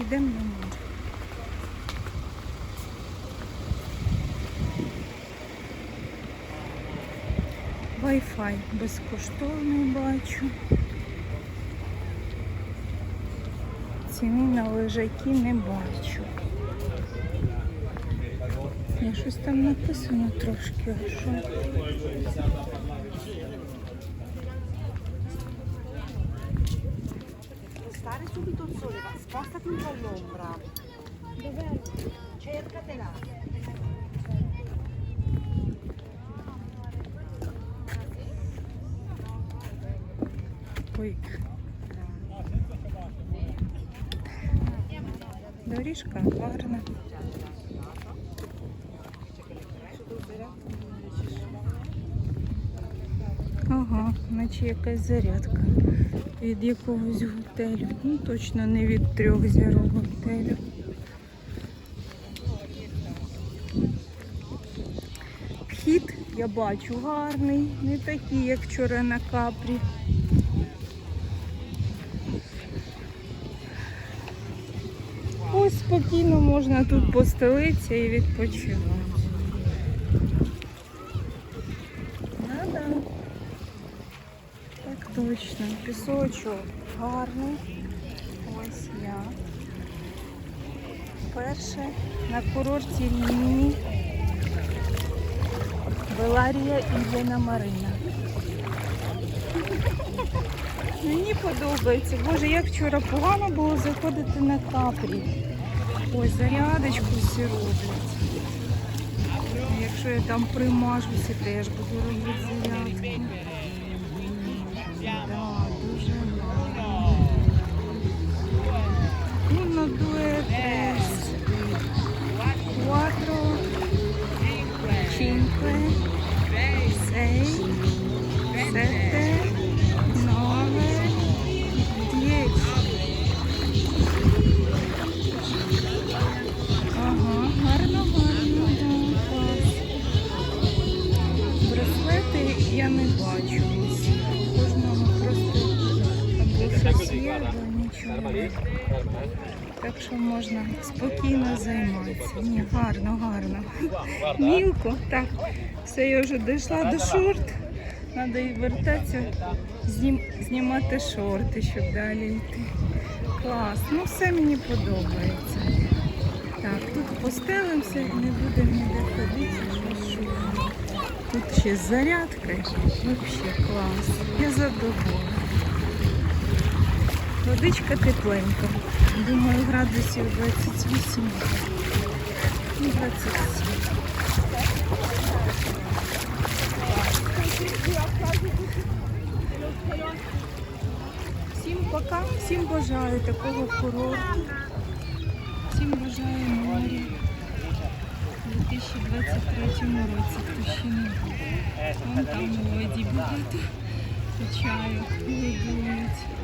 Йдемо на море. Wi-Fi безкоштовний бачу. Ціни на лежаки не бачу. Ні, щось там написано трошки, а що? subito il sole, ma spostati un po' l'ombra. Dov'è? Cercatela. Ой. Доріжка гарна. Ага, наче якась зарядка від якогось готелю. Ну, точно не від трьох зірок готелю. Вхід я бачу гарний, не такий, як вчора на капрі. Ось спокійно можна тут постелитися і відпочивати. Да-да. Так точно. Пісочок гарний. Ось я. Перше на курорті Рівні. Беларія і Єна Марина. Мені подобається. Боже, як вчора погано було заходити на капрі. Ось зарядочку всі роблять. Якщо я там примажуся, теж буду робити зарядку. Uno, due, tre, quattro, cinque, sei, sette, nove, dieci. Ага, гарно, гарно, да, клас. Браслети я не бачу. Щось є, або нічого. Так що можна спокійно займатися. Ні, гарно, гарно. Мілко, так. Все, я вже дійшла до шорт. Треба вертатися, знім, знімати шорти, щоб далі йти. Клас. Ну все мені подобається. Так, тут постелимося і не будемо ніде ходити. Тут ще з зарядкою. Взагалі клас. Я задоволена. Водичка тепленька. Думаю, градусів 28. Ну, 27. Всім пока, всім бажаю такого курорту. Всім бажаю моря. У 2023 році, хто ще не був. Вон там у воді багато чаю видують.